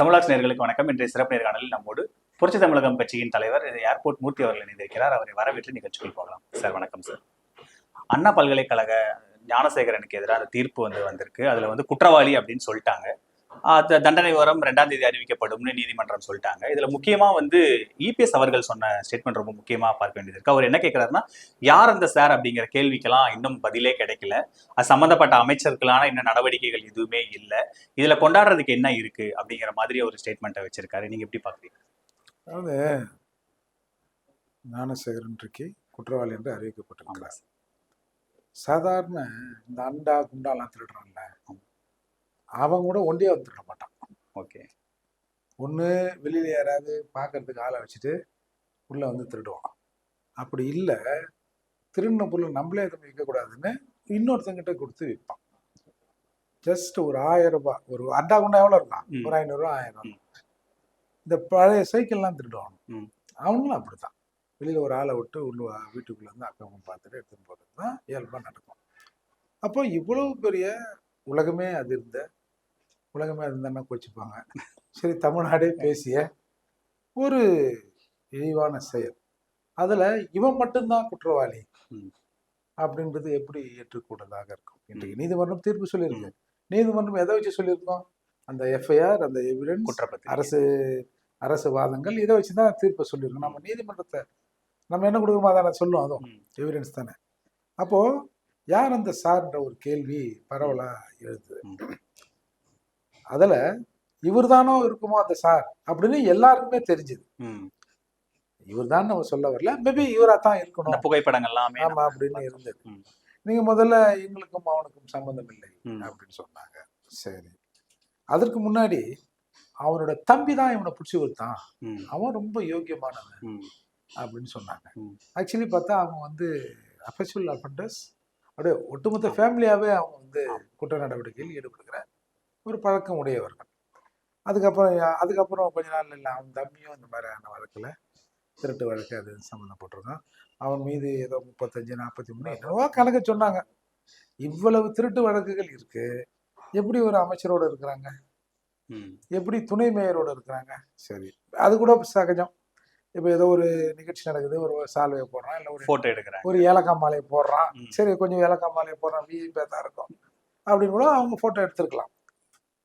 தமிழாட்சி நேர்களுக்கு வணக்கம். இன்றைய சிறப்பு நேர்காணலில் நம்மோடு புரட்சி தமிழகம் கட்சியின் தலைவர் ஏர்போர்ட் மூர்த்தி அவர்கள் இணைந்திருக்கிறார். அவரை வரவேற்று நிகழ்ச்சிக்குள் போகலாம். சார் வணக்கம் சார். அண்ணா பல்கலைக்கழக ஞானசேகரனுக்கு எதிரான தீர்ப்பு வந்து வந்திருக்கு. அதுல வந்து குற்றவாளி அப்படின்னு சொல்லிட்டாங்க. தண்டனை வரம் ரெண்டாம் தேதி அறிவிக்கப்படும்னு நீதிமன்றம் சொல்லிட்டாங்க. இதுல முக்கியமா வந்து இபிஎஸ் அவர்கள் சொன்ன ஸ்டேட்மெண்ட் ரொம்ப முக்கியமா பார்க்க வேண்டியது இருக்கு. அவர் என்ன கேட்கிறாருன்னா யார் அந்த சார்? அப்படிங்கிற கேள்விக்கெல்லாம் இன்னும் பதிலே கிடைக்கல. அது சம்பந்தப்பட்ட அமைச்சர்களான இன்னும் நடவடிக்கைகள் எதுவுமே இல்லை. இதுல கொண்டாடுறதுக்கு என்ன இருக்கு? அப்படிங்கிற மாதிரி ஒரு ஸ்டேட்மெண்ட்டை வச்சிருக்காரு. நீங்க எப்படி பாக்குறீங்க? அதாவது ஞானசேகரன் இன்றைக்கு குற்றவாளி என்று அறிவிக்கப்பட்டிருக்கிறார். சாதாரண இந்த அண்டா குண்டாலாம் திருடுறான்ல. அவன் கூட ஒண்டியா வந்து திருட மாட்டான். ஓகே. ஒன்று வெளியில யாராவது பார்க்கறதுக்கு ஆளை வச்சுட்டு உள்ள வந்து திருடுவான். அப்படி இல்லை திருடின பொருள் நம்மளே எதுவும் விற்கக்கூடாதுன்னு இன்னொருத்தங்கிட்ட கொடுத்து விற்பான் ஜஸ்ட் ஒரு ஆயிரம் ரூபாய் ஒரு அண்டா குண்டா எவ்வளோ இருக்கான் ம். ஒரு ஐநூறுரூவா ஆயிரம் ரூபா. இந்த பழைய சைக்கிள்லாம் திருடுவான். அவனும் அப்படித்தான். வெளியில ஒரு ஆளை விட்டு உள்ள வா- வீட்டுக்குள்ள இருந்து அக்கம் பார்த்துட்டு எடுத்துன்னு போகிறது தான் இயல்பாக நடக்கும். அப்போ இவ்வளவு பெரிய உலகமே அது இருந்த உலகமே அது இருந்தா கோச்சிப்பாங்க. சரி தமிழ்நாடே பேசிய ஒரு இழிவான செயல். அதுல இவன் மட்டும்தான் குற்றவாளி. அப்படின்றது எப்படி ஏற்றுக்கூடதாக இருக்கும்? இன்றைக்கு நீதிமன்றம் தீர்ப்பு சொல்லியிருக்கு. நீதிமன்றம் எதை வச்சு சொல்லியிருக்கோம்? அந்த எஃப்ஐஆர் அந்த எவிடன்ஸ் குற்றப்பத்திரிகை. அரசு அரசு வாதங்கள் இதை வச்சு தான் தீர்ப்பை சொல்லியிருக்கோம். நம்ம நீதிமன்றத்தை நம்ம என்ன கொடுக்குறோமோ அதான சொல்லுவோம். அதுவும். எவிடன்ஸ் தானே. அப்போ யார் அந்த சார்ன்ற ஒரு கேள்வி பரவலா எழுது அதுல இவர்தானோ இருக்குமோ அந்த சார் அப்படின்னு எல்லாருக்குமே தெரிஞ்சுது ம். இவர்தான் நம்ம சொல்ல வரல மேபி இவரா தான் இருக்கணும் புகைப்படங்கள் எல்லாமே ஆமா அப்படின்னு இருந்தது ம். நீங்க முதல்ல எங்களுக்கும் அவனுக்கும் சம்பந்தம் இல்லை. அப்படின்னு சொன்னாங்க சரி அதற்கு முன்னாடி அவனோட தம்பி தான் இவனை பிடிச்சி கொடுத்தான். அவன் ரொம்ப யோக்கியமானவன். அப்படின்னு சொன்னாங்க. ஆக்சுவலி பார்த்தா அவங்க வந்து அஃபெக்சுவல் அஃபண்டர்ஸ் அப்படியே ஒட்டுமொத்த ஃபேமிலியாவே அவங்க வந்து குற்ற நடவடிக்கையில் ஈடுபடுகிற ஒரு பழக்கம் உடையவர்கள். அதுக்கப்புறம் அதுக்கப்புறம் கொஞ்ச நாள் இல்லை அவன் தம்பியும் இந்த மாதிரியான வழக்கில் திருட்டு வழக்கு அது சம்மந்தப்பட்டிருக்கான் அவன் மீது ஏதோ முப்பத்தஞ்சு நாற்பத்தி மூணு என்னவோ கணக்கு சொன்னாங்க. இவ்வளவு திருட்டு வழக்குகள் இருக்கு. எப்படி ஒரு அமைச்சரோட இருக்கிறாங்க. எப்படி துணை மேயரோட இருக்கிறாங்க? சரி. அது கூட சகஜம். இப்போ ஏதோ ஒரு நிகழ்ச்சி நடக்குது ஒரு சால்வையை போடுறான் இல்லை ஒரு போட்டோ எடுக்கிறாங்க. ஒரு ஏலக்காய் மாலையை போடுறான். சரி கொஞ்சம் ஏலக்காய் மாலையை போடுறான் விஐபியாக தான் இருக்கும். அப்படின்னு கூட அவங்க ஃபோட்டோ எடுத்திருக்கலாம்.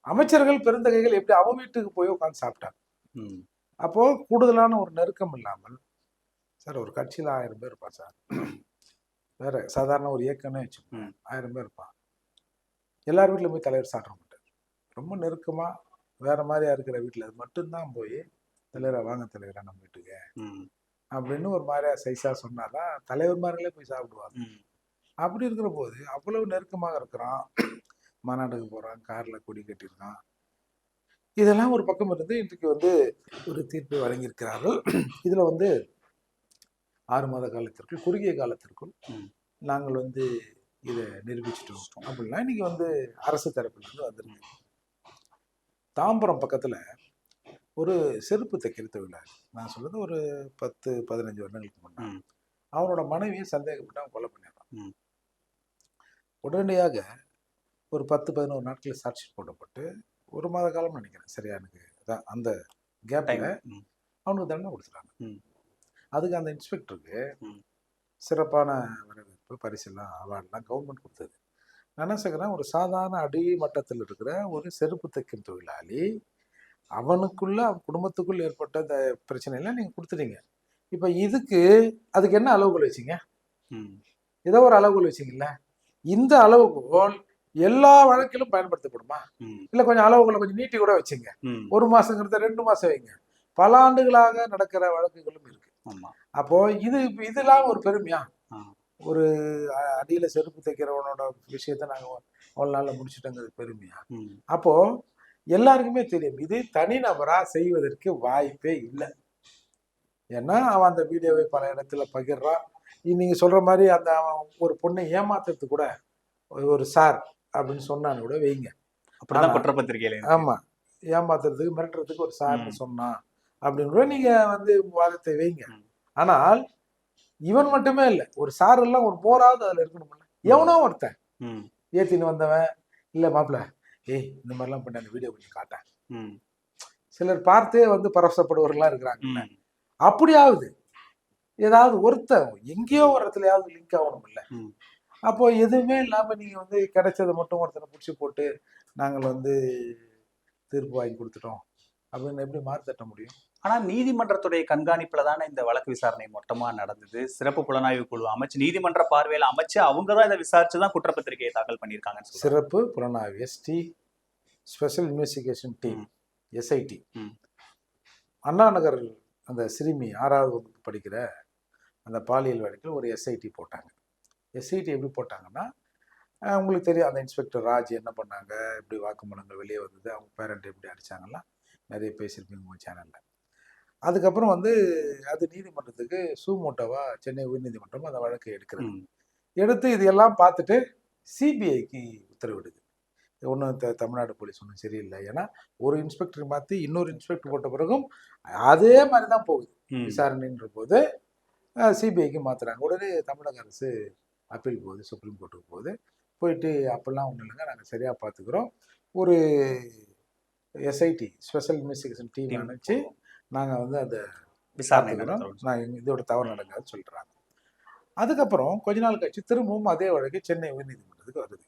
அமைச்சர்கள் பெருந்தகைகள் எப்படி அவன் வீட்டுக்கு போய் உட்காந்து சாப்பிட்டாங்க ம். அப்போ கூடுதலான ஒரு நெருக்கம் இல்லாமல் சார் ஒரு கட்சியில் ஆயிரம் பேர் இருப்பான் சார் வேற சாதாரண ஒரு இயக்கமே வச்சுக்கோங்க ம். ஆயிரம் பேர் இருப்பான் எல்லார் வீட்லையும் போய் தலைவர் சாப்பிட மாட்டார் ரொம்ப நெருக்கமா வேற மாதிரியா இருக்கிற வீட்டில் மட்டும்தான் போய் தலைவரை வாங்க தலைவரா நம்ம வீட்டுக்கு ம். அப்படின்னு ஒரு மாதிரியா சைஸா சொன்னாதான் தலைவர்மார்களே போய் சாப்பிடுவாங்க. அப்படி இருக்கிற போது அவ்வளவு நெருக்கமாக இருக்கிறான் மாநாட்டுக்கு போறான் கார்ல கொடி கட்டியிருக்கான் இதெல்லாம் ஒரு பக்கம் இருந்து இன்றைக்கு வந்து ஒரு தீர்ப்பை வழங்கியிருக்கிறார்கள். இதுல வந்து ஆறு மாத காலத்திற்குள் குறுகிய காலத்திற்குள். நாங்கள் வந்து இதை நிரூபிச்சிட்டோம் அப்படின்னா இன்னைக்கு வந்து அரசு தரப்புல இருந்து வந்திருக்கு. தாம்பரம் பக்கத்துல ஒரு செருப்பு தைக்கிற தொழிலாளி நான் சொல்றது ஒரு பத்து பதினஞ்சு வருடங்களுக்கு முன்னாடி ம். அவனோட மனைவியை சந்தேகப்பட்டு அவன் கொலை பண்ணிடுறான். உடனடியாக ஒரு பத்து பதினோரு நாட்கள் சாட்சி போடப்பட்டு ஒரு மாத காலம் நினைக்கிறேன் சரியா எனக்கு அதான் அந்த. ம். அவனுக்கு தண்டனை கொடுத்துட்டாங்க. அதுக்கு அந்த இன்ஸ்பெக்டருக்கு. சிறப்பான வரவேற்பு பரிசெல்லாம் அவார்ட்லாம் கவர்மெண்ட் கொடுத்தது நான் என்ன சொல்கிறேன் ஒரு சாதாரண அடிமட்டத்தில் இருக்கிற ஒரு செருப்பு தைக்கும் தொழிலாளி அவனுக்குள்ள அவன் குடும்பத்துக்குள்ள ஏற்பட்ட இந்த பிரச்சனையெல்லாம் நீங்கள் கொடுத்துட்டீங்க இப்போ இதுக்கு அதுக்கு என்ன அளவுகோல் வச்சீங்க. ஏதோ ஒரு அளவுகோல் வச்சீங்கல்ல இந்த அளவுகோல் எல்லா வழக்கிலும் பயன்படுத்தப்படுமா. இல்லை கொஞ்சம் அளவுகளை கொஞ்சம் நீட்டி கூட வச்சுங்க. ஒரு மாசங்கிறத ரெண்டு மாசம் வைங்க. பல ஆண்டுகளாக நடக்கிற வழக்குகளும் இருக்கு. அப்போ இது இதெல்லாம் ஒரு பெருமையா. ஒரு அடியில செருப்பு தைக்கிறவனோட விஷயத்த நாங்க அவ்வளவு நாள்ல முடிச்சிட்டோங்கிறது பெருமையா. அப்போ எல்லாருக்குமே தெரியும். இது தனிநபரா செய்வதற்கு வாய்ப்பே இல்லை. ஏன்னா அவன் அந்த வீடியோவை பல இடத்துல பகிர்றான். நீங்க சொல்ற மாதிரி அந்த ஒரு பொண்ணை ஏமாத்துறது கூட ஒரு சார் அப்படின்னு சொன்னான்னு கூட வைங்க அப்படிதான் குற்றப்பத்திரிகையில. ஆமா ஏமாத்துறதுக்கு மிரட்டுறதுக்கு ஒரு சார்னு. சொன்னான் அப்படின்னு கூட நீங்க வந்து வாதத்தை வைங்க. ஆனால் இவன் மட்டுமே இல்லை ஒரு சார் எல்லாம் ஒரு போராவது அதுல இருக்கணும்ல எவனோ ஒருத்தன். ஏத்தின்னு வந்தவன் இல்ல மாப்பிள ஏய் இந்த மாதிரிலாம் பண்ண வீடியோ கொஞ்சம் காட்டேன். சிலர் பார்த்தே வந்து பரவசப்படுவர்கள்லாம் இருக்கிறாங்க. அப்படியாவது ஏதாவது ஒருத்தன் எங்கேயோ ஒரு இடத்துலயாவது லிங்க் ஆகணும் இல்ல. அப்போ எதுவுமே இல்லாம நீங்க வந்து கிடைச்சதை மட்டும் ஒருத்தனை பிடிச்சி போட்டு நாங்கள் வந்து தீர்ப்பு வாங்கி கொடுத்துட்டோம். அப்படின்னு எப்படி மாற்றி தட்ட முடியும்? ஆனா நீதிமன்றத்துடைய கண்காணிப்புல தானே இந்த வழக்கு விசாரணை மொத்தமா நடந்தது. சிறப்பு புலனாய்வு குழு அமைச்சு நீதிமன்ற பார்வையில அமைச்சு அவங்க தான் இதை விசாரிச்சு தான் குற்றப்பத்திரிகையை தாக்கல் பண்ணியிருக்காங்கன்னு சொல்றாங்க. சிறப்பு புலனாய்வு ST special investigation team SIT. Anna Nagar அந்த சிறுமி ஆறாவது வகுப்பு படிக்கிற அந்த பாலியல் வழக்கில் ஒரு எஸ்ஐடி போட்டாங்க. எஸ்ஐடி எப்படி போட்டாங்கன்னா உங்களுக்கு தெரியும் அந்த இன்ஸ்பெக்டர் ராஜ் என்ன பண்ணாங்க எப்படி வாக்குமூலங்கள் வெளியே வந்தது அவங்க பேரண்ட் எப்படி அடிச்சாங்கலாம் நிறைய பேசியிருப்பீங்க உங்கள் சேனலில் அதுக்கப்புறம் வந்து அது நீதிமன்றத்துக்கு சூமோட்டோவா சென்னை உயர்நீதிமன்றம் அந்த வழக்கை எடுக்கிறது. எடுத்து இது எல்லாம் பார்த்துட்டு சிபிஐக்கு உத்தரவிடுது. ஒன்றும் த தமிழ்நாடு போலீஸ் ஒன்றும் சரியில்லை. ஏன்னா ஒரு இன்ஸ்பெக்டர் மாற்றி இன்னொரு இன்ஸ்பெக்டர் போட்ட பிறகும் அதே மாதிரி தான் போகுது. விசாரணைன்ற போது சிபிஐக்கு மாற்றுறாங்க உடனே தமிழக அரசு அப்பீல் போகுது சுப்ரீம் கோர்ட்டுக்கு போகுது. போயிட்டு அப்பெல்லாம் ஒன்றும் இல்லைங்க. நாங்கள் சரியாக பார்த்துக்குறோம் ஒரு எஸ்ஐடி ஸ்பெஷல் இன்வெஸ்டிகேஷன் டீம். அனுப்பிச்சு நாங்கள் வந்து அதை விசாரணை. நான் இதோட தவறு நடக்காதுன்னு சொல்றாங்க. அதுக்கப்புறம் கொஞ்ச நாள் கழிச்சு திரும்பவும் அதே வழக்கு சென்னை உயர்நீதிமன்றத்துக்கு வருது.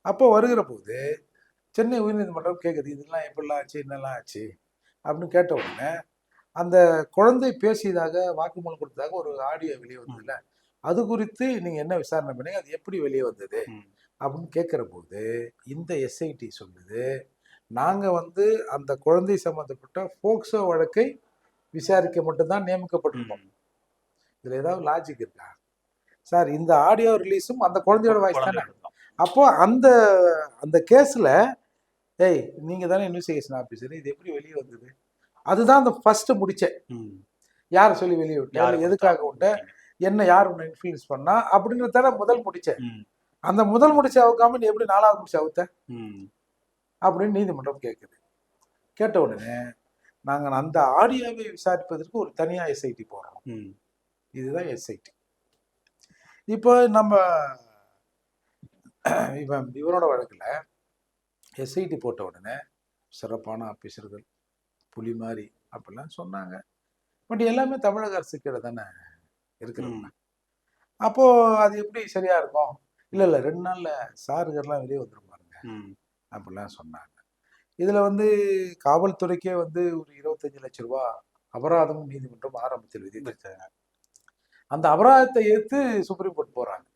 அப்போ வருகிற போது சென்னை உயர்நீதிமன்றம் கேட்குது இதெல்லாம் எப்படிலாம் ஆச்சு? என்னெல்லாம் ஆச்சு? அப்படின்னு கேட்ட உடனே அந்த குழந்தை பேசியதாக வாக்குமூலம் கொடுத்ததாக ஒரு ஆடியோ வெளியே வந்ததுல அது குறித்து நீங்க என்ன விசாரணை பண்ணீங்க அது எப்படி வெளியே வந்தது. அப்படின்னு கேட்குற போது இந்த எஸ்ஐடி சொல்லுது நாங்க வந்து அந்த குழந்தை சம்பந்தப்பட்ட போக்சோ வழக்கை விசாரிக்க மட்டும்தான் நியமிக்கப்பட்டிருந்தோம். இதுல ஏதாவது லாஜிக் இருக்கா சார் இந்த ஆடியோ ரிலீஸும் அந்த குழந்தையோட வாய்ஸ் தானே. அப்போ அந்த அந்த கேஸ்ல ஏய் நீங்க தானே இன்வெஸ்டிகேஷன் ஆபீசர் இது எப்படி வெளியே வந்தது அதுதான் அந்த ஃபர்ஸ்ட் முடிச்சேன். யாரை சொல்லி வெளியே விட்டு யாரு எதுக்காக கொடுத்தா? என்ன யார் உன்னை இன்ஃபுளுன்ஸ் பண்ணா? அப்படின்றத முதல் முடிச்சேன். அந்த முதல் முடிச்ச அவுக்காம நீ எப்படி நாலாவது முடிச்ச அவுத்த. அப்படின்னு நீதிமன்றம் கேட்குது கேட்ட உடனே நாங்கள் அந்த ஆடியோவை விசாரிப்பதற்கு ஒரு தனியாக எஸ்ஐடி போடுறோம். இதுதான் எஸ்ஐடி இப்போ நம்ம இவன் இவனோட வழக்கில் எஸ்ஐடி போட்ட உடனே சிறப்பான ஆபீசர்கள் புலி மாதிரி அப்படிலாம் சொன்னாங்க. பட் எல்லாமே தமிழக அரசு கீழே தானே? இருக்கிறவங்க அப்போ அது எப்படி சரியா இருக்கும்? இல்லை இல்லை ரெண்டு நாள்ல சாருகர்லாம் வெளியே வந்துரும் பாருங்க. ம். அப்படிலாம் சொன்னாங்க. இதுல வந்து காவல்துறைக்கே வந்து ஒரு இருபத்தஞ்சு லட்ச ரூபா அபராதம் நீதிமன்றம் ஆரம்பத்தில் விதித்தது வச்சாங்க. அந்த அபராதத்தை ஏற்று சுப்ரீம் கோர்ட் போறாங்க.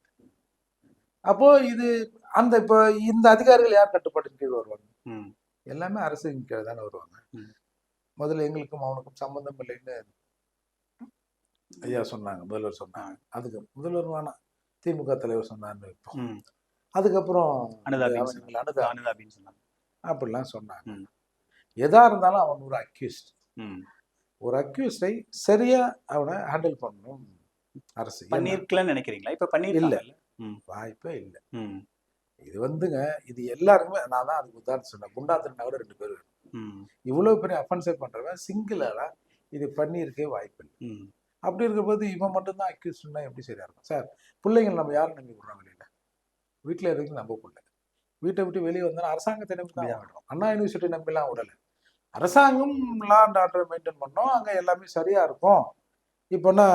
அப்போ இது அந்த இப்போ இந்த அதிகாரிகள் யார் கட்டுப்பாட்டின் கீழ் வருவாங்க? ம். எல்லாமே அரசின் கீழே தானே வருவாங்க. முதல்ல எங்களுக்கும் அவனுக்கும் சம்பந்தம் இல்லைன்னு ஐயா சொன்னாங்க முதல்வர் சொன்னாங்க. அதுக்கு முதல்வர் வேணாம் திமுக தலைவர் சொன்னார்னு வைப்போம். அதுக்கப்புறம் அனுதாபின்னு சொன்னாங்க. அப்படிலாம் சொன்னாங்க. எதா இருந்தாலும் அவன் ஒரு அக்யூஸ்ட். ஒரு அக்யூஸ்டை சரியா அவனை ஹேண்டில் பண்ணணும். அரசு பண்ணிருக்கலன்னு நினைக்கிறீங்களா? இப்ப பண்ணிருக்கல வாய்ப்பே இல்லை. இது வந்துங்க இது எல்லாருக்குமே நான் தான் அதுக்கு உதாரணம் சொன்னேன். குண்டா திருநாவோட ரெண்டு பேர் வேணும். இவ்வளவு பெரிய அஃபென்ஸை பண்றவன் சிங்கிளால இது பண்ணியிருக்கே வாய்ப்பு இல்லை. அப்படி இருக்கும்போது இவன் மட்டும்தான் அக்யூஸ்ட்னா எப்படி சரியா இருக்கும்? சார் பிள்ளைங்க நம்ம யாரும் நம்பி விடுறோம் வெளியில வீட்டில் இருக்கு நம்ப பிள்ளை? வீட்டை விட்டு வெளியே வந்தா அரசாங்கத்தை நம்பி தான் விடுறோம் அண்ணா யூனிவர்சிட்டி நம்பிலாம் விடல. அரசாங்கம் லா அண்ட் ஆர்டர் மெயின்டைன் பண்ணோம். அங்கே எல்லாமே சரியா இருக்கும். இப்போனா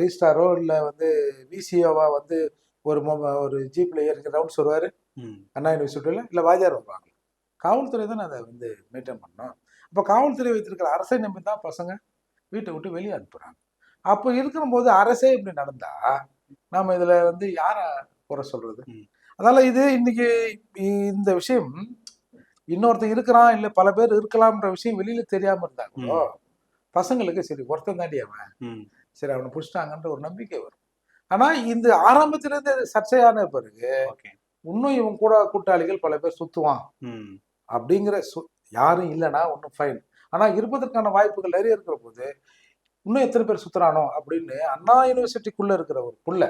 ரீஸ்டாரோ இல்லை வந்து விசிஓவா வந்து ஒரு ஒரு ஜீப்ல ஏறி ரவுண்ட்ஸ் வருவார். அண்ணா யூனிவர்சிட்டியில் இல்லை வாத்தியார் வருவாங்க காவல்துறை தான் அதை வந்து மெயின்டைன் பண்ணணும் அப்போ காவல்துறை வைத்திருக்கிற அரசை நம்பி தான் பசங்க வீட்டை விட்டு வெளியே அனுப்புகிறாங்க அப்போ இருக்கிற போது அரசே இப்படி நடந்தா நாம இதில் வந்து யாரை குறை சொல்றது. அதனால இது இன்னைக்கு இந்த விஷயம் இன்னொருத்தன் இருக்கிறான் இல்லை பல பேர் இருக்கலாம்ன்ற விஷயம் வெளியில தெரியாம இருந்தாங்களோ பசங்களுக்கு சரி ஒருத்தன் தாண்டி அவன். சரி அவனை பிடிச்சிட்டாங்கன்ற ஒரு நம்பிக்கை வரும். ஆனா இந்த ஆரம்பத்துல இருந்து இது சர்ச்சையான பிறகு இன்னும் இவன் கூட கூட்டாளிகள் பல பேர் சுத்துவான். அப்படிங்கிற சு யாரும் இல்லைன்னா ஒன்றும் ஃபைன் ஆனா இருப்பதற்கான வாய்ப்புகள் நிறைய இருக்கிற போது இன்னும் எத்தனை பேர் சுத்துறானோ? அப்படின்னு அண்ணா யூனிவர்சிட்டிக்குள்ள இருக்கிற ஒரு புள்ள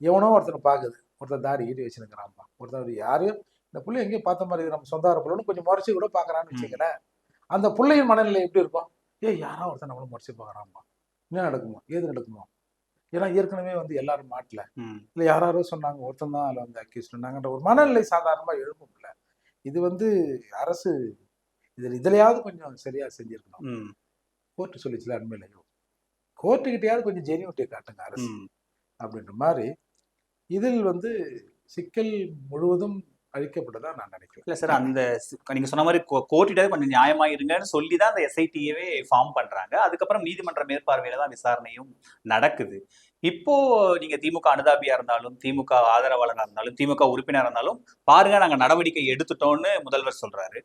எவனோ ஒருத்தனை பார்க்குது ஒருத்தன் தாடி ஈடி வச்சுருக்கிறான்ப்பா. ஒருத்தன் ஒரு யாரையும் இந்த புள்ள எங்கேயோ பார்த்த மாதிரி நம்ம சொந்தார புள்ளன்னு கொஞ்சம் முறைச்சி கூட பார்க்கறான்னு வச்சுக்கிறேன் அந்த புள்ளையின் மனநிலை எப்படி இருக்கும்? ஏய் யாரோ ஒருத்தன் நம்மளும் முறைச்சி பார்க்கறான்ப்பா என்ன நடக்குமோ? ஏது நடக்குமோ? ஏன்னா ஏற்கனவே வந்து எல்லாரும் மாட்டல. இல்லை யாராரோ சொன்னாங்க. ஒருத்தன் தான் அதில் வந்து அக்யூஸ் சொன்னாங்கன்ற ஒரு மனநிலை சாதாரணமாக எழுப்பும்ல இது வந்து அரசு இதில் இதுலையாவது கொஞ்சம் சரியா செஞ்சிருக்கணும். கோர்ட்டு சொல்லிச்சுல அண்மையிலையும். கோர்ட்டுக்கிட்டையாவது கொஞ்சம் ஜெனியூட்டி காட்டுங்க அரசு. அப்படின்ற மாதிரி இதில் வந்து சிக்கல் முழுவதும் அழிக்கப்பட்டதா நான் நினைக்கிறேன். இல்ல சார் அந்த நீங்க சொன்ன மாதிரி கோர்ட்டிட்ட கொஞ்சம் நியாயமா இருங்கன்னு சொல்லி தான் அந்த எஸ்ஐடியவே ஃபார்ம் பண்றாங்க. அதுக்கப்புறம் நீதிமன்ற மேற்பார்வையில தான் விசாரணையும் நடக்குது. இப்போ நீங்க திமுக அனுதாபியா இருந்தாலும் திமுக ஆதரவாளராக இருந்தாலும் திமுக உறுப்பினரா இருந்தாலும் பாருங்க நாங்க நடவடிக்கை எடுத்துட்டோம்னு முதல்வர் சொல்றாரு.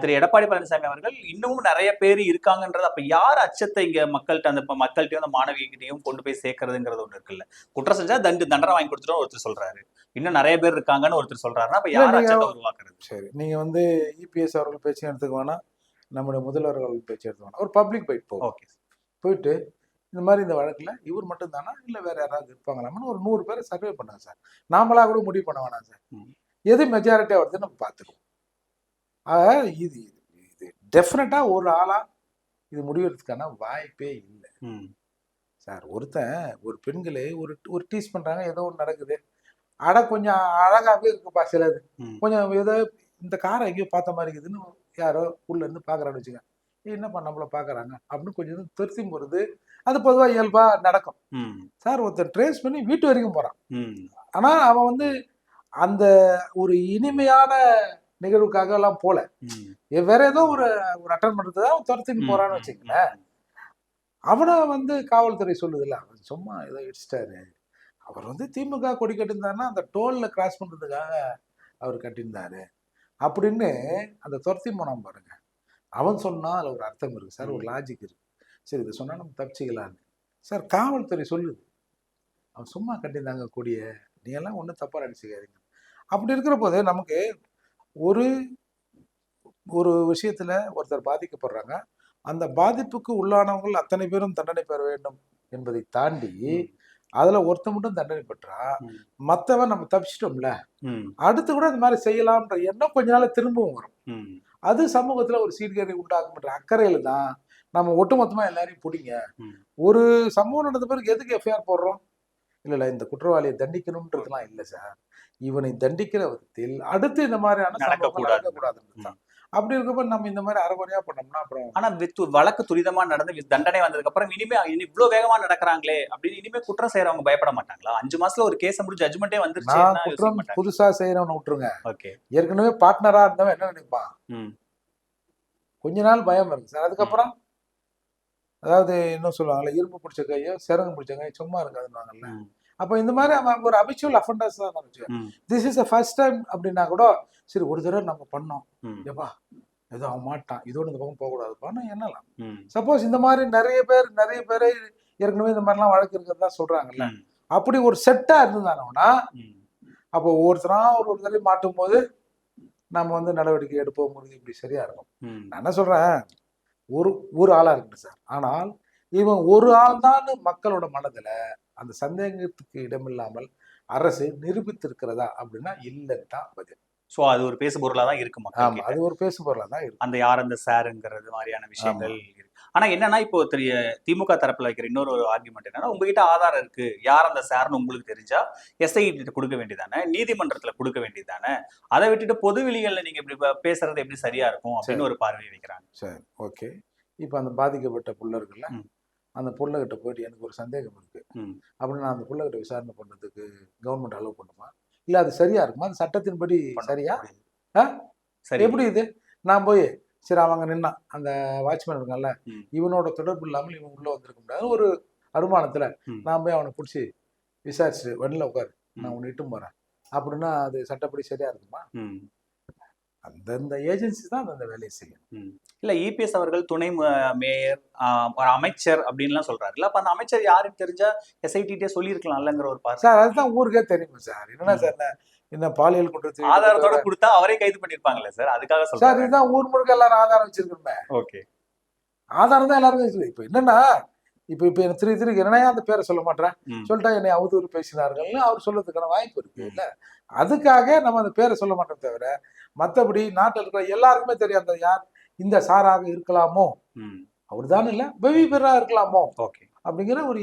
திரு எடப்பாடி பழனிசாமி அவர்கள் இன்னமும் நிறைய பேர் இருக்காங்கன்றது அப்ப யார் அச்சத்தை இங்க மக்கள்கிட்ட அந்த மக்கள்கிட்டயும் அந்த மாணவிகிட்டையும் கொண்டு போய் சேர்க்கறதுங்கிறது ஒண்ணு இருக்குல்ல. குற்றம் செஞ்சா தண்டு தண்டனை வாங்கி கொடுத்துட்டோம் ஒருத்தர் சொல்றாரு. இன்னும் நிறைய பேர் இருக்காங்கன்னு ஒருத்தர் சொல்றாருன்னா அப்ப யார் அச்சத்தை உருவாக்குறது? சரி நீங்க வந்து இபிஎஸ் அவர்கள் பேச்சு எடுத்துக்க வேணாம். நம்முடைய முதல்வர் அவர்கள் பேச்சு எடுத்துக்க வேணாம். ஒரு பப்ளிக் போகும் ஓகே போயிட்டு இந்த மாதிரி இந்த வழக்குல இவர் மட்டும் தானா இல்ல வேற யாராவது இருப்பாங்களாம்னு ஒரு நூறு பேரை சர்வே பண்ணுங்க சார். நாமளா கூட முடிவு பண்ண வேணாம் சார். எது மெஜாரிட்டியா வருதுன்னு நம்ம பார்த்துருவோம் ஆக இது இது டெஃபினட்டா ஒரு ஆளா இது முடிவெடுறதுக்கான வாய்ப்பே இல்லை. சார் ஒருத்தன் ஒரு பெண்களை ஒரு ஒரு டீஸ் பண்றாங்க ஏதோ ஒன்று நடக்குது. அட கொஞ்சம் அழகாவே இருக்குப்பா சிலது. கொஞ்சம் ஏதோ இந்த காரை எங்கேயோ பார்த்த மாதிரி இருக்குதுன்னு யாரோ உள்ள இருந்து பாக்குறான்னு வச்சுக்க என்னப்பா நம்மள பாக்குறாங்க அப்படின்னு கொஞ்சம் திருத்தி போறது அது பொதுவா இயல்பா நடக்கும். சார் ஒருத்தன் ட்ரேஸ் பண்ணி வீட்டு வரைக்கும் போறான். ம். ஆனா அவன் வந்து அந்த ஒரு இனிமையான நிகழ்வுக்காக எல்லாம் போல வேற ஏதோ ஒரு ஒரு அட்டன் பண்றது அவன் துரத்தின்னு போறான்னு வச்சுக்கங்களேன். அவனை வந்து காவல்துறை சொல்லுதுல்ல அவன் சும்மா ஏதோ இடிச்சிட்டாரு. அவர் வந்து திமுக கொடி கட்டியிருந்தாருன்னா அந்த டோல்ல கிராஸ் பண்றதுக்காக அவர் கட்டியிருந்தாரு. அப்படின்னு அந்த துரத்தி போனான் பாருங்க. அவன் சொன்னா அதுல ஒரு அர்த்தம் இருக்கு. சார் ஒரு லாஜிக் இருக்கு. சரி இதை சொன்னா நம்ம தப்பிச்சுக்கலான்னு சார் காவல்துறை சொல்லுது. அவன் சும்மா கட்டியிருந்தாங்க கொடிய. நீ எல்லாம் ஒன்றும் தப்பா நினைச்சுக்காதீங்க அப்படி இருக்கிற போது நமக்கு ஒரு ஒரு விஷயத்துல ஒருத்தர் பாதிக்கப்படுறாங்க. அந்த பாதிப்புக்கு உள்ளானவங்கள் அத்தனை பேரும் தண்டனை பெற வேண்டும் என்பதை தாண்டி அதுல ஒருத்த மட்டும் தண்டனை பெற்றா ம். மத்தவன் நம்ம தப்பிச்சிட்டோம்ல. அடுத்து கூட இந்த மாதிரி செய்யலாம்ன்ற எண்ணம் கொஞ்ச நாள் திரும்பவும் வரும். அது சமூகத்துல ஒரு சீர்கேடை உண்டாக்கும்ன்ற அக்கறையில தான் நம்ம ஒட்டுமொத்தமா எல்லாரையும் பிடிங்க. ஒரு சம்பவம் நடந்த பிறகு எதுக்கு எஃப்ஐஆர் போடுறோம்? இல்ல இல்ல இந்த குற்றவாளியை தண்டிக்கணும்ன்றதுலாம் இல்ல சார். இவனை தண்டிக்கிற விதத்தில் அடுத்து இந்த மாதிரியான. நடக்கக்கூடாதுன்றது தான். அப்படி இருக்கப்ப நம்ம இந்த மாதிரி அரைகுறையா பண்ணோம்னா அப்புறம் ஆனா வித்து வழக்கு துரிதமா நடந்து தண்டனை வந்ததுக்கு அப்புறம் இனிமே இனி இவ்வளவு வேகமா நடக்கிறாங்களே அப்படின்னு இனிமே குற்றம் செய்யறவங்க பயப்பட மாட்டாங்களா? அஞ்சு மாசத்துல ஒரு கேஸ் முடிஞ்சு ஜட்மெண்டே வந்துருச்சு குற்றம் புதுசா செய்யறவனை விட்டுருங்க. ஓகே. ஏற்கனவே பார்ட்னரா இருந்தவன் என்ன நினைப்பான்? கொஞ்ச நாள் பயம் இருக்கு சார். அதுக்கப்புறம் அதாவது என்ன சொல்லுவாங்கல்ல இரும்பு பிடிச்ச கையோ சிறங்கு பிடிச்ச கையோ சும்மா இருக்காதுன்னாங்கல்ல. அப்போ இந்த மாதிரி அவன் ஒரு அபிச்சுவல் அஃபண்டர்ஸ் தான் நினைச்சு ம். This is a first time அப்படின்னா கூட சரி ஒரு தடவை நம்ம பண்ணோம் ம். ஏப்பா ஏதோ அவன் மாட்டான் இதோட இந்த பக்கம் போகக்கூடாதுப்பான்னு என்னலாம். சப்போஸ் இந்த மாதிரி நிறைய பேர் நிறைய பேர் ஏற்கனவே இந்த மாதிரிலாம் வழக்கு இருக்கிறதா சொல்றாங்கல்ல. அப்படி ஒரு செட்டா இருந்தானோன்னா. அப்போ ஒவ்வொருத்தரா ஒரு ஒரு தடவை மாட்டும் போது நம்ம வந்து நடவடிக்கை எடுப்போங்கிறது இப்படி சரியா இருக்கும். நான் என்ன சொல்றேன் ஒரு ஒரு ஆளா இருக்கட்டும் சார். ஆனால் இவன் ஒரு ஆள் தான் மக்களோட மனதுல அந்த சந்தேகத்துக்கு இடமில்லாமல் அரசு நிரூபித்திருக்கிறதா அப்படின்னா இல்லைன்னு தான் பதில். சோ அது ஒரு பேசு பொருளா தான் இருக்கு மக்கள் ஆமா கிட்ட. அது ஒரு பேசு பொருளா தான் இருக்கு. அந்த யார் அந்த சாருங்கிறது மாதிரியான விஷயங்கள் இருக்கு ஆனா என்னன்னா இப்போ தெரிய திமுக தரப்புல வைக்கிற இன்னொரு ஒரு ஆர்குமெண்ட் என்னன்னா உங்ககிட்ட ஆதாரம் இருக்கு. யார் அந்த சார்னு உங்களுக்கு தெரிஞ்சா எஸ்ஐ கொடுக்க வேண்டியதானே? நீதிமன்றத்துல கொடுக்க வேண்டியதானே? அதை விட்டுட்டு பொது வெளிகள்ல நீங்க இப்படி பேசுறது எப்படி சரியா இருக்கும் அப்படின்னு ஒரு பார்வை வைக்கிறாங்க. சரி ஓகே. இப்போ அந்த பாதிக்கப்பட்ட புள்ளர்கள்ல ம். அந்த புள்ளகிட்ட போயிட்டு எனக்கு ஒரு சந்தேகம் இருக்கு. அப்படின்னு நான் அந்த புள்ளகிட்ட விசாரணை பண்றதுக்கு கவர்மெண்ட் அலோவ் பண்ணுமா? இல்ல அது சரியா இருக்குமா? அது சட்டத்தின்படி சரியா? எப்படி இது? நான் போய் சரி அவங்க நின்னான் அந்த வாட்ச்மேன் இருக்கான்ல. இவனோட தொடர்பு இல்லாமல் இவன் உள்ள வந்திருக்க முடியாது ஒரு அனுமானத்துல. நான் போய் அவனை பிடிச்சி விசாரிச்சு வண்டியில் உட்காரு நான். உன்னை இட்டும் போறேன் அப்படின்னா அது சட்டப்படி சரியா இருக்குமா. அந்தந்த ஏஜென்சி தான் அந்தந்த வேலையை செய்யும் இல்ல இபிஎஸ் அவர்கள் துணை மேயர் ஒரு அமைச்சர் அப்படின்லாம் சொல்றாருல்ல அப்ப அந்த அமைச்சர் யாருக்கு தெரிஞ்சா எஸ்ஐடிட்டே சொல்லியிருக்கலாம்லங்கிற ஒரு பார்வை சார் அதுதான் ஊருக்கே தெரியும் சார் என்னன்னா. சார் என்ன- என்ன பாலியல் குற்றத்தை ஆதாரத்தோட கொடுத்தா அவரே கைது பண்ணிருப்பாங்கல்ல சார்? அதுக்காக சார் இதுதான் ஊர் முழுக்க எல்லாரும் ஆதாரம் வச்சிருக்கோமே ஓகே. ஆதாரம் தான் எல்லாருக்கும் வச்சிருக்கு. இப்போ என்னன்னா இப்போ இப்போ எனக்கு திரு திரு என்னையா அந்த பேரை சொல்ல மாட்டேன். சொல்லிட்டா என்னை அவதூறு பேசினார்கள்னு அவர் சொல்றதுக்கான வாய்ப்பு இருக்கு. இல்ல? அதுக்காக நம்ம அந்த பேரை சொல்ல மாட்டோம் தவிர மற்றபடி நாட்டில் இருக்கிற எல்லாருக்குமே தெரியும் அந்த யார் இந்த சாராக இருக்கலாமோ. அவர் தான் இல்ல பெவி பேரா இருக்கலாமோ? ஓகே. அப்படிங்கிற ஒரு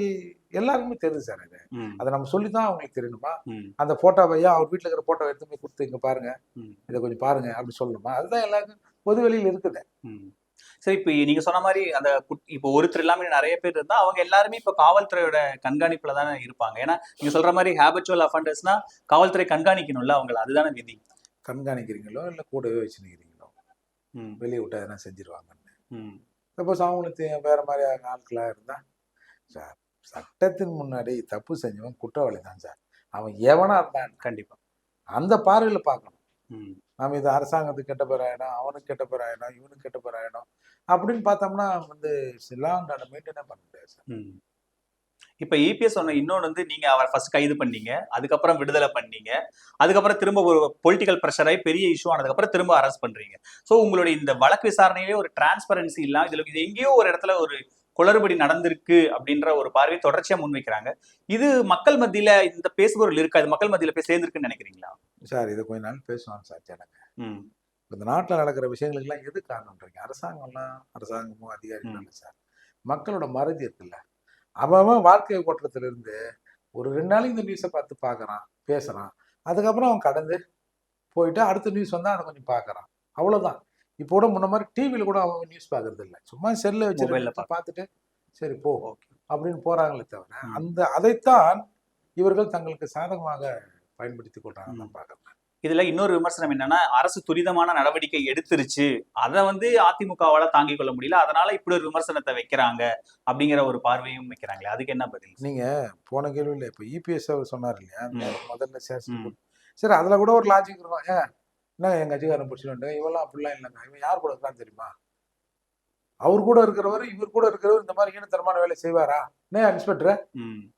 எல்லாருக்குமே தெரியுது சார் ம். அதை நம்ம சொல்லி தான் அவங்களுக்கு தெரியணுமா. அந்த போட்டோவையா அவர் வீட்டில் இருக்கிற போட்டோ எடுத்து போய் கொடுத்து இங்க பாருங்க. இதை கொஞ்சம் பாருங்க அப்படி சொல்லணுமா? அதுதான் எல்லாருக்கும் பொது வெளியில் இருக்குது. சரி இப்போ நீங்க சொன்ன மாதிரி அந்த இப்போ ஒருத்தர் இல்லாம நிறைய பேர் இருந்தா அவங்க எல்லாருமே இப்போ காவல்துறையோட கண்காணிப்புல தானே இருப்பாங்க. ஏன்னா நீங்க சொல்ற மாதிரி ஹேபிச்சுவல் அஃபண்டர்ஸ்னா காவல்துறை கண்காணிக்கணும்ல அவங்கள. அதுதானே விதி. கண்காணிக்கிறீங்களோ இல்லை கூடவே வச்சுருக்கிறீங்களோ வெளியே விட்டா எதனா செஞ்சிருவாங்கன்னு. சப்போஸ் அவங்களுக்கு வேற மாதிரி ஆட்களாக இருந்தால் சார் சட்டத்தின் முன்னாடி தப்பு செஞ்சவன் குற்றவாளி தான் சார். அவன் எவனா இருந்தான்? கண்டிப்பா. அந்த பார்வையில் பார்க்கணும். நம்ம இது அரசாங்கத்துக்கு கெட்ட பேர் ஆயிடும் அவனுக்கு கெட்ட பேர் ஆயிடும் இவனுக்கு கெட்ட பேர் ஆயிடும் அப்படின்னு பார்த்தோம்னா வந்து அதை மெயின்டைனே பண்ண முடியாது சார். இப்ப இபிஎஸ் சொன்ன இன்னொன்று வந்து நீங்க அவரை ஃபர்ஸ்ட் கைது பண்ணீங்க அதுக்கப்புறம் விடுதலை பண்ணீங்க அதுக்கப்புறம் திரும்ப ஒரு பொலிட்டிக்கல் ப்ரெஷராகி பெரிய இஷ்யூ ஆனதுக்கப்புறம் திரும்ப அரெஸ்ட் பண்றீங்க. ஸோ உங்களுடைய இந்த வழக்கு விசாரணையிலே ஒரு டிரான்ஸ்பரன்சி இல்லாம இதுல இது எங்கேயோ ஒரு இடத்துல ஒரு குளறுபடி நடந்திருக்கு அப்படின்ற ஒரு பார்வை தொடர்ச்சியா முன்வைக்கிறாங்க. இது மக்கள் மத்தியில இந்த பேசுபொருள் இருக்கா? இது மக்கள் மத்தியில போய் சேர்ந்திருக்குன்னு நினைக்கிறீங்களா? சார் இதை கொஞ்ச நாள் பேசுவாங்க சார் ஜனங்க. இந்த நாட்டில் நடக்கிற விஷயங்களுக்கெல்லாம் எது காரணம்ன்றீங்க? அரசாங்கம்லாம் அரசாங்கமும் அதிகாரிகளும் இல்லை சார். மக்களோட மறதி இருக்குல்ல. அவன் வாழ்க்கை ஓட்டத்துல இருந்து ஒரு ரெண்டு நாளைக்கு இந்த நியூஸை பார்த்து பார்க்கறான் பேசுறான். அதுக்கப்புறம் அவன் கடந்து போயிட்டு அடுத்த நியூஸ் வந்தா அதை கொஞ்சம் பார்க்கறான். அவ்வளவுதான். இப்போ கூட முன்ன மாதிரி டிவியில் கூட அவன் நியூஸ் பார்க்கறது இல்லை. சும்மா செல்ல வச்சு பார்த்துட்டு சரி போ ஓகே அப்படின்னு போறாங்களே தவிர. அந்த அதைத்தான் இவர்கள் தங்களுக்கு சாதகமாக பயன்படுத்தி கொள்றாங்கன்னு நான் பார்க்கறேன். இதுல இன்னொரு விமர்சனம் என்னன்னா அரசு துரிதமான நடவடிக்கை எடுத்துருச்சு. அதை வந்து அதிமுகவால தாங்கிக் கொள்ள முடியல. அதனால இப்படி ஒரு விமர்சனத்தை வைக்கிறாங்க அப்படிங்கிற ஒரு பார்வையும் வைக்கிறாங்களே. அதுக்கு என்ன பதில்? நீங்க போன கேள்வியில் இப்போ இபிஎஸ் அவர் சொன்னார் இல்லையா. முதல்ல ம். சரி அதுல கூட ஒரு லாஜிக் இருக்கும். ஏன்? என்ன எங்க கட்சிக்காரன் பிடிச்சிட்டு இவெல்லாம் அப்படிலாம் இல்லைங்க. இவன் யார் கூட இருக்கான்னு தெரியுமா? அவர் கூட இருக்கிறவர் இவர் கூட இருக்கிறவர் இந்த மாதிரி ஈனத்தரமான வேலை செய்வாரா? என்ன இன்ஸ்பெக்டர்?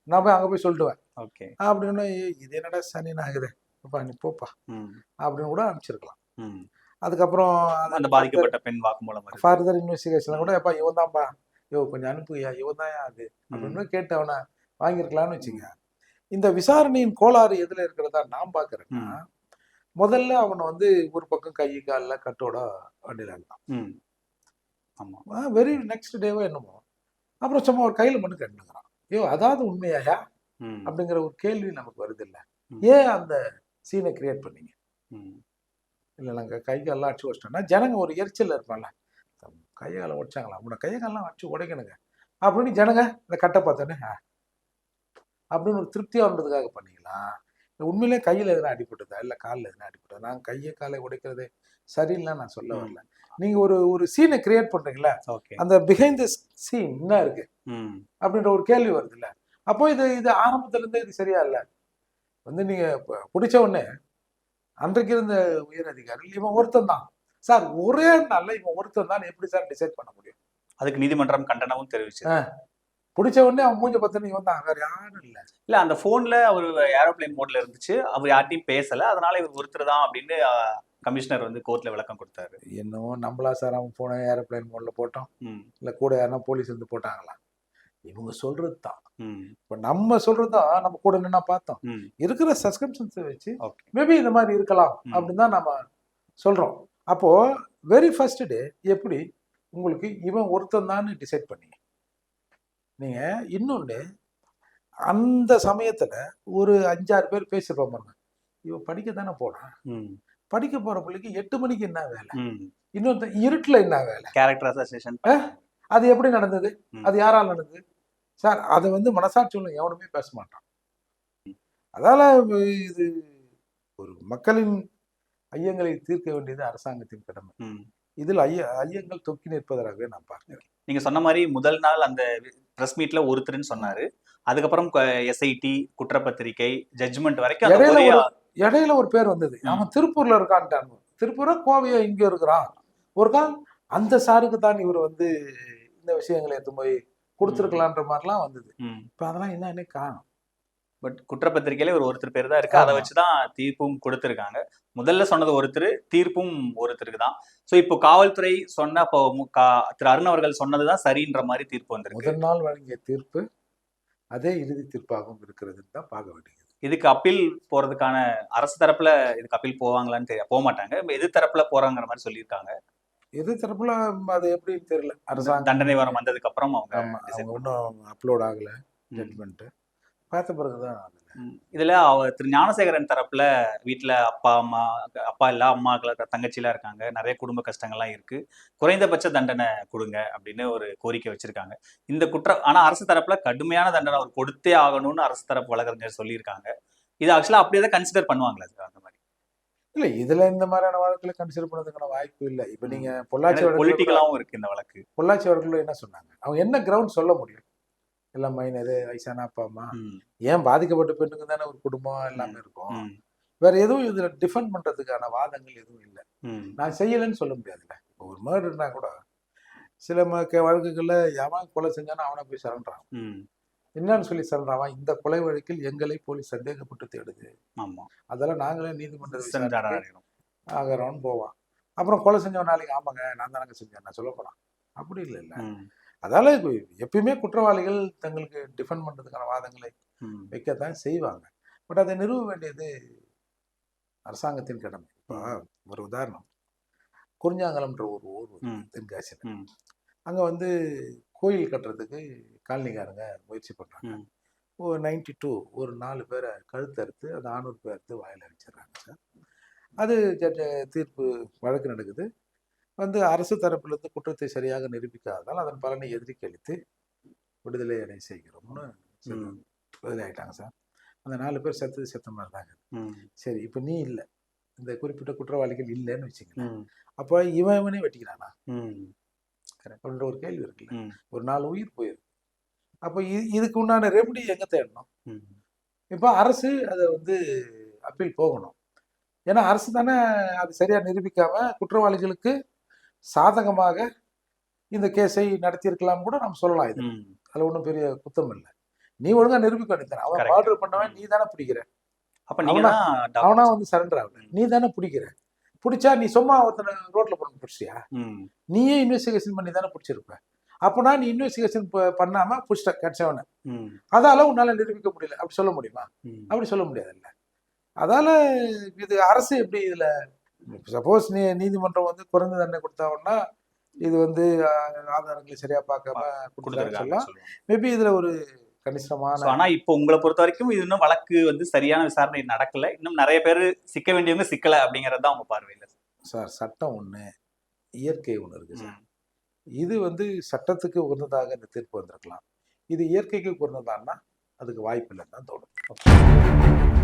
நான் போய் அங்க போய் சொல்லிடுவேன். ஓகே. அப்படின்னு "ஏய், இது என்னடா சனி ஆகுது அப்பா நீ போப்பா. அப்படின்னு கூட அனுப்பிச்சிருக்கலாம். அதுக்கப்புறம் அந்த பாதிக்கப்பட்ட பெண் வாக்குமூலம் வருது. ஃபர்தர் இன்வெஸ்டிகேஷன் கூட எப்பா இவன் தான்ப்பா. யோ கொஞ்சம் அனுப்புயா இவன் தான் அது. அப்படின்னு கேட்டு அவனை வாங்கியிருக்கலாம்னு வச்சுங்க இந்த விசாரணையின் கோளாறு எதுல இருக்கிறதா நான் பாக்குறேன்னா முதல்ல அவனை வந்து ஒரு பக்கம் கை காலில் கட்டோட வண்டியில் இருந்தான் ம். ஆமா. வெரி நெக்ஸ்ட் டேவோ என்னமோ. அப்புறம் சும்மா ஒரு கையில மட்டும் கட்டுங்கிறான் ஐயோ அதாவது உண்மையாயா? அப்படிங்கிற ஒரு கேள்வி நமக்கு வருது இல்ல. ஏன் அந்த சீனை கிரியேட் பண்ணீங்க? இல்லை நாங்கள் கை காலெல்லாம் அடிச்சு வச்சிட்டோம்னா ஜனங்க ஒரு எரிச்சல்ல இருப்பான்ல கை காலை உடைச்சாங்களா? உன்னை கையை காலெல்லாம் அடிச்சு உடைக்கணுங்க. அப்படின்னு ஜனங்க இந்த கட்டை பார்த்தோன்னே. அப்படின்னு ஒரு திருப்தியா வந்ததுக்காக பண்ணீங்களா? இல்ல உண்மையிலே கையில எதுனா அடிபட்டதா இல்லை காலில் எதுனா அடிபட்டதா நான் கையை காலை உடைக்கிறது சரியில்லைன்னு நான் சொல்ல. வரல. நீங்க ஒரு ஒரு சீனை கிரியேட் பண்றீங்களா ஓகே. அந்த பிஹைண்ட் த சீன் என்ன இருக்கு? அப்படின்ற ஒரு கேள்வி வருது இல்ல அப்போ இது இது ஆரம்பத்துல இருந்தே இது சரியா இல்ல. வந்து நீங்க ப- பிடிச்ச உடனே அன்றைக்கு இருந்த உயர் அதிகாரிகள் இவன் ஒருத்தன் தான். சார் ஒரே நாள்ல இவன் ஒருத்தன் தான் எப்படி சார் டிசைட் பண்ண முடியும்? அதுக்கு நீதிமன்றம் கண்டனமும் தெரிவிச்சு பிடிச்ச உடனே அவன் மூஞ்ச பத்தன இவன் தான் வேற யாரும் இல்ல. இல்ல அந்த போன்ல அவர் ஏரோப்ளேன் மோட்ல இருந்துச்சு. அவர் யார்ட்டையும் பேசல. அதனால இவர் ஒருத்தர் தான் அப்படின்னு கமிஷனர் வந்து கோர்ட்ல விளக்கம் கொடுத்தாரு. என்னவோ நம்மளா சார் அவன் போன ஏரோப்ளைன் மோட்ல போட்டோம். இல்ல கூட யாருன்னா போலீஸ் வந்து போட்டாங்களா? இவங்க சொல்றது தான் இப்ப நம்ம சொல்றது தான் நம்ம கூட நின்னா பார்த்தோம். இருக்கிற சஸ்கிரிப்ஷன்ஸை வச்சு மேபி இந்த மாதிரி இருக்கலாம். அப்படின்னு தான் நம்ம சொல்றோம். அப்போ வெரி ஃபர்ஸ்ட் டே எப்படி உங்களுக்கு இவன் ஒருத்தன் தான் டிசைட் பண்ணீங்க? நீங்க இன்னொன்னு அந்த சமயத்துல ஒரு அஞ்சாறு பேர் பேசிருப்போம் பாருங்க. இவன் படிக்க தானே போனான் படிக்க போற பிள்ளைக்கு எட்டு மணிக்கு என்ன வேலை? ம். இன்னொருத்தன் இருட்டுல என்ன வேலை? கேரக்டர் அசோசியேஷன் அது எப்படி நடந்தது. அது யாரால் நடந்தது? சார் அதை வந்து மனசாட்சி உள்ள எவனுமே பேச மாட்டான். அதால இது ஒரு மக்களின் ஐயங்களை தீர்க்க வேண்டியது அரசாங்கத்தின் கடமை. இதில் ஐய ஐயங்கள் தொக்கி நிற்பதாகவே நான் பார்க்கிறேன். நீங்க சொன்ன மாதிரி முதல் நாள் அந்த பிரஸ் மீட்ல ஒருத்தர்னு சொன்னாரு. அதுக்கப்புறம் எஸ்ஐடி குற்றப்பத்திரிகை ஜட்ஜ்மெண்ட் வரைக்கும் இடையில ஒரே பேர் வந்தது. அவன் திருப்பூர்ல இருக்கான்ட்டான் திருப்பூரா கோவையா இங்க இருக்கிறான். ஒரு கால் அந்த சாருக்கு தான் இவர் வந்து இந்த விஷயங்களை எடுத்து போய் கொடுத்துருக்கலான்ற மாதிரிலாம் வந்தது. இப்ப அதெல்லாம் என்னன்னே காணும் பட் குற்றப்பத்திரிகையில ஒரு ஒருத்தர் பேர் தான் இருக்கு. அதை. வச்சுதான் தீர்ப்பும் கொடுத்திருக்காங்க. முதல்ல சொன்னது ஒருத்தர் தீர்ப்பும் ஒருத்தருக்கு தான். சோ இப்போ காவல்துறை சொன்ன இப்போ திரு அருண் அவர்கள் சொன்னதுதான் சரின்ற மாதிரி தீர்ப்பு வந்திருக்கு. முதல் நாள் வழங்கிய தீர்ப்பு அதே இறுதி தீர்ப்பாகவும் இருக்கிறதுன்னு தான் பார்க்க வேண்டியது. இதுக்கு அப்பீல் போறதுக்கான அரசு தரப்புல இதுக்கு அப்பீல் போவாங்களான்னு தெரியல போக மாட்டாங்க எதிர் தரப்புல போறாங்கிற மாதிரி சொல்லியிருக்காங்க. எது தரப்புல அது எப்படின்னு தெரியல. அரசாங்கம் தண்டனை வரம் வந்ததுக்கு அப்புறம் அவங்க இன்னும் அப்லோட் ஆகல ம். பார்த்த ம். இதுல அவர் திரு ஞானசேகரன் தரப்புல வீட்ல அப்பா அம்மா அப்பா இல்ல அம்மா தங்கச்சி எல்லாம் இருக்காங்க. நிறைய குடும்ப கஷ்டங்கள்லாம் இருக்கு. குறைந்தபட்ச தண்டனை கொடுங்க அப்படின்னு ஒரு கோரிக்கை வச்சிருக்காங்க. இந்த குற்றம் ஆனா அரசு தரப்புல கடுமையான தண்டனை அவர் கொடுத்தே ஆகணும்னு அரசு தரப்பு வழக்கறிஞர் சொல்லியிருக்காங்க. இது ஆக்சுவலா அப்படியே தான் கன்சிடர் பண்ணுவாங்களா சார் அந்த மாதிரி. இல்ல இதுல இந்த மாதிரியான வழக்குல கன்சிடர் பண்ணதுக்கான வாய்ப்பு இல்லை. இப்ப நீங்க பொள்ளாச்சி பொலிட்டிக்கலாவும் இருக்கு இந்த வழக்கு. பொள்ளாச்சி வழக்குல என்ன சொன்னாங்க? அவங்க என்ன கிரவுண்ட் சொல்ல முடியும்? எல்லாம் மைனரு வயசான அப்பா அம்மா. ஏன் பாதிக்கப்பட்ட பெண்ணுக்கு தானே ஒரு குடும்பம் எல்லாமே இருக்கும். வேற எதுவும் இதுல டிஃபெண்ட் பண்றதுக்கான வாதங்கள் எதுவும் இல்லை. நான் செய்யலைன்னு சொல்ல முடியாதுல்ல. ஒரு மர்டர்னா கூட சில வழக்குகள்ல எவன் கொலை செஞ்சானோ அவனை போய் சரண்டான். என்னன்னு சொல்லி சரண்டான் இந்த கொலை வழக்கில் எங்களை போலீஸ் சந்தேகப்பட்டு தேடுது. ஆமா. அதெல்லாம் நாங்களே நீதிமன்ற விசாரணைக்கு சென்றாடணும். ஆகிறோம்னு போவான். அப்புறம் கொலை செஞ்சவன் நாளைக்கு ஆமாங்க நான் தானங்க செஞ்சேன் நான் சொல்ல போறான் அப்படி இல்லை இல்ல. அதால இப்ப எப்பயுமே குற்றவாளிகள் தங்களுக்கு டிஃபெண்ட் பண்றதுக்கான வாதங்களை வைக்கத்தான் செய்வாங்க. பட் அதை நிறுவ வேண்டியது அரசாங்கத்தின் கடமை. இப்போ ஒரு உதாரணம். குறிஞ்சாங்கலம்ன்ற ஒரு ஊர். தென்காசியில். அங்கே வந்து கோயில் கட்டுறதுக்கு காலனிக்காரங்க முயற்சி பண்ணுறாங்க. ஒரு நைன்டி டூ ஒரு நாலு பேரை கழுத்தறுத்து அந்த ஆணூர் பேர்த்து வாயில் அடிச்சிடுறாங்க சார். அது தீர்ப்பு வழக்கு நடக்குது. வந்து அரசு தரப்பிலிருந்து குற்றத்தை சரியாக நிரூபிக்காததால் அதன் பலனை எதிர்க்கு அளித்து விடுதலை அடை செய்கிறோம்னு விடுதலை ஆயிட்டாங்க சார். அந்த நாலு பேர் செத்தது செத்த மாதிரி தாங்க. சரி இப்போ நீ இல்லை. இந்த குறிப்பிட்ட குற்றவாளிகள் இல்லைன்னு வச்சுக்கலாம் அப்போ இவன் இவனே வெட்டிக்கிறானா? அப்படின்ற ஒரு கேள்வி இருக்குல்ல ஒரு நாலு உயிர் போயிருக்கு அப்போ இது இதுக்கு உண்டான ரெமெடி எங்க தேடணும். இப்போ அரசு அதை வந்து அப்பீல் போகணும். ஏன்னா அரசு தானே அது சரியா நிரூபிக்காம குற்றவாளிகளுக்கு சாதகமாக இந்த கேஸை நடத்தியிருக்கலாம் கூட நம்ம சொல்லலாம் இது. அதுல ஒன்றும் பெரிய குத்தம் இல்லை. நீ ஒழுங்கா நிரூபிக்க வேண்டியது அவன். ஆர்டர் பண்ணவன் நீ தானே பிடிக்கிற. அப்ப நீங்க அவனா- வந்து சரண்டர் ஆகல நீ தானே பிடிக்கிற. பிடிச்சா நீ சும்மா ஒருத்தனை ரோட்ல போட்டு பிடிச்சியா நீயே இன்வெஸ்டிகேஷன் பண்ணி தானே பிடிச்சிருப்ப. அப்பனா நீ இன்வெஸ்டிகேஷன் பண்ணாம பிடிச்சிட்ட கிடைச்சவன. அதால உன்னால நிரூபிக்க முடியல. அப்படி சொல்ல முடியுமா. அப்படி சொல்ல முடியாதுல்ல. அதால இது அரசு எப்படி இதுல சப்போஸ் நீ நீதிமன்றம் வந்து குறைந்த தண்டனை கொடுத்தாங்கன்னா இது வந்து ஆதாரங்களை சரியா பார்க்காம சொல்லுவாங்க. மேபி இதுல ஒரு கணிசமான ஆனா இப்போ உங்களை பொறுத்த வரைக்கும் இது இன்னும் வழக்கு வந்து சரியான விசாரணை நடக்கல. இன்னும் நிறைய பேர் சிக்க வேண்டியவங்க சிக்கல அப்படிங்கறது தான் உங்க பார்வையில. சார் சட்டம் ஒண்ணு இயற்கை ஒண்ணு இருக்கு சார். இது வந்து சட்டத்துக்கு உகந்ததாக இந்த தீர்ப்பு வந்திருக்கலாம். இது இயற்கைக்கு உகந்ததான்னா அதுக்கு வாய்ப்பு இல்லைன்னு தான் தோணும்.